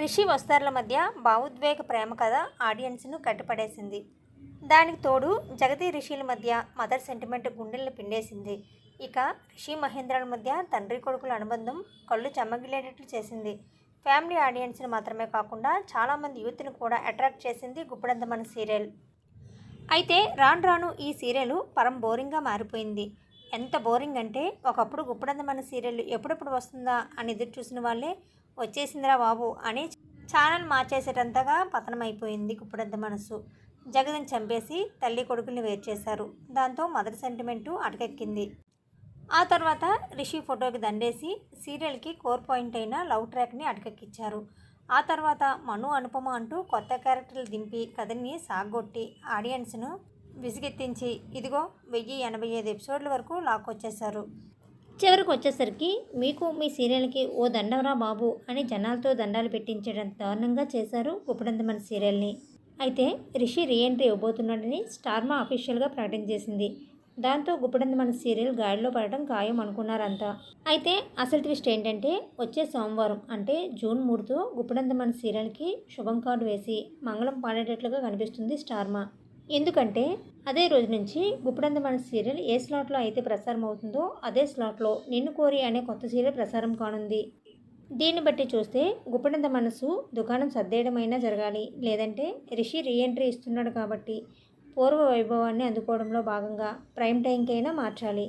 రిషి వస్తార్ల మధ్య భావోద్వేగ ప్రేమ కథ ఆడియన్స్ను కట్టిపడేసింది. దానికి తోడు జగతి రిషిల మధ్య మదర్ సెంటిమెంట్ గుండెల్ని పిండేసింది. ఇక రిషి మహేంద్రల మధ్య తండ్రి కొడుకుల అనుబంధం కళ్ళు చెమ్మగిలేటట్లు చేసింది. ఫ్యామిలీ ఆడియన్స్ని మాత్రమే కాకుండా చాలామంది యూత్ని కూడా అట్రాక్ట్ చేసింది గుప్పడంతమన సీరియల్. అయితే రాను రాను ఈ సీరియల్ పరం బోరింగ్గా మారిపోయింది. ఎంత బోరింగ్ అంటే ఒకప్పుడు గుప్పడంతమన సీరియల్ ఎప్పుడెప్పుడు వస్తుందా అని ఎదురు చూసిన వాళ్ళే వచ్చేసిందిరా బాబు అని ఛానల్ మార్చేసేటంతగా పతనమైపోయింది కుప్పడద్ద మనసు జగదని చంపేసి తల్లి కొడుకుల్ని వేరు చేశారు. దాంతో మదర్ సెంటిమెంటు అటకెక్కింది. ఆ తర్వాత రిషి ఫోటోకి దండేసి సీరియల్కి కోర్ పాయింట్ అయిన లవ్ ట్రాక్ని అటకెక్కించారు ఆ తర్వాత మను అనుపమ అంటూ కొత్త క్యారెక్టర్లు దింపి కథని సాగొట్టి ఆడియన్స్ను విసిగెత్తించి ఇదిగో వెయ్యి ఎనభై ఐదు ఎపిసోడ్ల వరకు లాక్కొచ్చేశారు. చివరికి వచ్చేసరికి మీకు మీ సీరియల్కి ఓ దండవరా బాబు అని జనాలతో దండాలు పెట్టించడం దారుణంగా చేశారు గుప్పడంతమన్ సీరియల్ని. అయితే రిషి రీఎంట్రీ ఇవ్వబోతున్నాడని స్టార్మా అఫీషియల్గా ప్రకటన చేసింది. దాంతో గుప్పడంతమన్ సీరియల్ గాడిలో పడటం ఖాయం అనుకున్నారంతా. అయితే అసలు ట్విస్ట్ ఏంటంటే వచ్చే సోమవారం అంటే జూన్ మూడుతో గుప్పడంతమన్ సీరియల్కి శుభం కార్డు వేసి మంగళం పాడేటట్లుగా కనిపిస్తుంది స్టార్మా. ఎందుకంటే అదే రోజు నుంచి గుప్పడంతమన సీరియల్ ఏ స్లాట్లో అయితే ప్రసారం అవుతుందో అదే స్లాట్లో నిన్ను కోరి అనే కొత్త సీరియల్ ప్రసారం కానుంది. దీన్ని బట్టి చూస్తే గుప్పడంత మనసు దుకాణం సర్దేయడమైనా జరగాలి. లేదంటే రిషి రీఎంట్రీ ఇస్తున్నాడు కాబట్టి పూర్వ వైభవాన్ని అందుకోవడంలో భాగంగా ప్రైమ్ టైంకైనా మార్చాలి.